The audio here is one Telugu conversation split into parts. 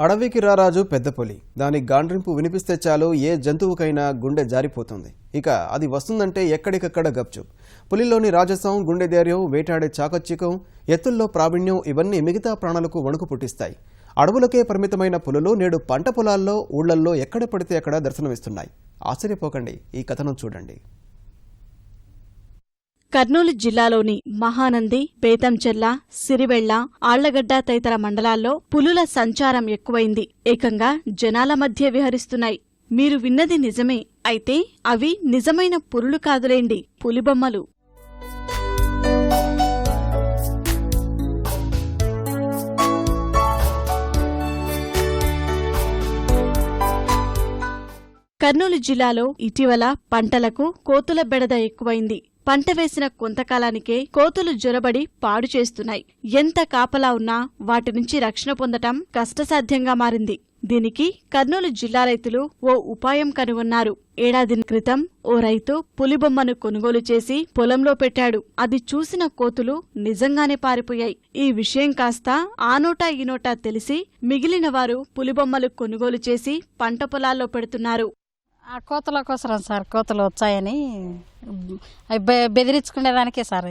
అడవికి రారాజు పెద్ద పులి. దాని గాండ్రింపు వినిపిస్తే చాలు ఏ జంతువుకైనా గుండె జారిపోతుంది. ఇక అది వస్తుందంటే ఎక్కడికక్కడ గప్చు పులిలోని రాజసం గుండె ధైర్యం వేటాడే చాకచ్యకం ఎత్తుల్లో ప్రావీణ్యం ఇవన్నీ మిగతా ప్రాణులకు వణుకు పుట్టిస్తాయి. అడవులకే పరిమితమైన పులులు నేడు పంట పొలాల్లో ఊళ్ళల్లో ఎక్కడ పడితే అక్కడ దర్శనమిస్తున్నాయి. ఆశ్చర్యపోకండి. ఈ కథనం చూడండి. కర్నూలు జిల్లాలోని మహానంది బేతంచెర్ల సిరివెళ్ళ ఆళ్ళగడ్డ తదితర మండలాల్లో పులుల సంచారం ఎక్కువైంది. ఏకంగా జనాల మధ్య విహరిస్తున్నాయి. మీరు విన్నది నిజమే అయితే అవి నిజమైన పులులు కాదులేండి పులిబొమ్మలు. కర్నూలు జిల్లాలో ఇటీవల పంటలకు కోతుల బెడద ఎక్కువైంది. పంట వేసిన కొంతకాలానికే కోతులు జొరబడి పాడు చేస్తున్నాయి. ఎంత కాపలా ఉన్నా వాటి నుంచి రక్షణ పొందటం కష్టసాధ్యంగా మారింది. దీనికి కర్నూలు జిల్లా రైతులు ఓ ఉపాయం కనుగొన్నారు. ఏడాది క్రితం ఓ రైతు పులిబొమ్మను కొనుగోలు చేసి పొలంలో పెట్టాడు. అది చూసిన కోతులు నిజంగానే పారిపోయాయి. ఈ విషయం కాస్త ఆ నోటా ఈ తెలిసి మిగిలిన వారు పులిబొమ్మలు కొనుగోలు చేసి పంట పొలాల్లో పెడుతున్నారు. ఆ కోతల కోసరం సార్ కోతలు వచ్చాయని బెదిరించుకునేదానికే సార్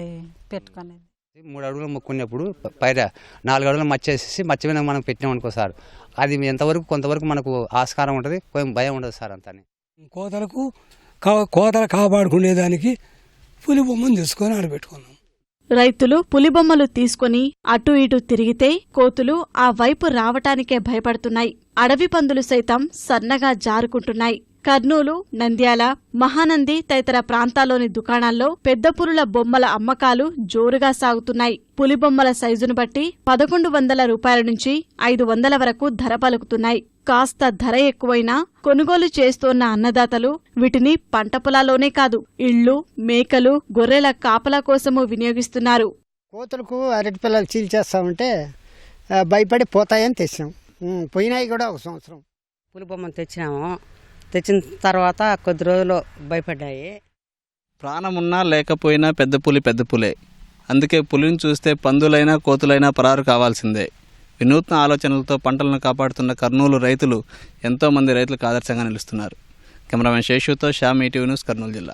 పెట్టుకునేది. మూడు అడుగులు మొక్కున్నప్పుడు ప- పైన నాలుగు అడుగులు మచ్చేసేసి మచ్చ మీద మనం పెట్టినాం అనుకో సార్. అది ఎంతవరకు కొంతవరకు మనకు ఆస్కారం ఉంటుంది కొంచెం భయం ఉండదు సార్ అంతని. కోతలకు కోతలు కాపాడుకునేదానికి పులి బొమ్మను తీసుకొని ఆడబెట్టుకున్నాం రైతులు పులిబొమ్మలు తీసుకుని అటు ఇటు తిరిగితే కోతులు ఆ వైపు రావటానికే భయపడుతున్నాయి. అడవి పందులు సైతం సన్నగా జారుకుంటున్నాయి. కర్నూలు నంద్యాల మహానంది తదితర ప్రాంతాల్లోని దుకాణాల్లో పెద్ద పులుల బొమ్మల అమ్మకాలు జోరుగా సాగుతున్నాయి. పులి బొమ్మల సైజును బట్టి పదకొండు వందల రూపాయల నుంచి ఐదు వందల వరకు ధర పలుకుతున్నాయి. కాస్త ధర ఎక్కువైనా కొనుగోలు చేస్తోన్న అన్నదాతలు వీటిని పంట పొలాల్లోనే కాదు ఇళ్ళు మేకలు గొర్రెల కాపలా కోసమూ వినియోగిస్తున్నారు. కోతులకు అరటి పిల్లలు చీల్చేస్తామంటే భయపడి పోతాయని తెచ్చాం. ఉమ్, పోయినాయి కూడా ఒక సంవత్సరం. పులి బొమ్మను తెచ్చినాము. తెచ్చిన తర్వాత కొద్ది రోజులు భయపడ్డాయి. ప్రాణం ఉన్నా లేకపోయినా పెద్ద పులి పెద్ద పులే. అందుకే పులిని చూస్తే పందులైనా కోతులైనా పరారు కావాల్సిందే. వినూత్న ఆలోచనలతో పంటలను కాపాడుతున్న కర్నూలు రైతులు ఎంతోమంది రైతులకు ఆదర్శంగా నిలుస్తున్నారు. కెమెరామెన్ శేషుతో శ్యామ్ ఈటీవీ న్యూస్ కర్నూలు జిల్లా.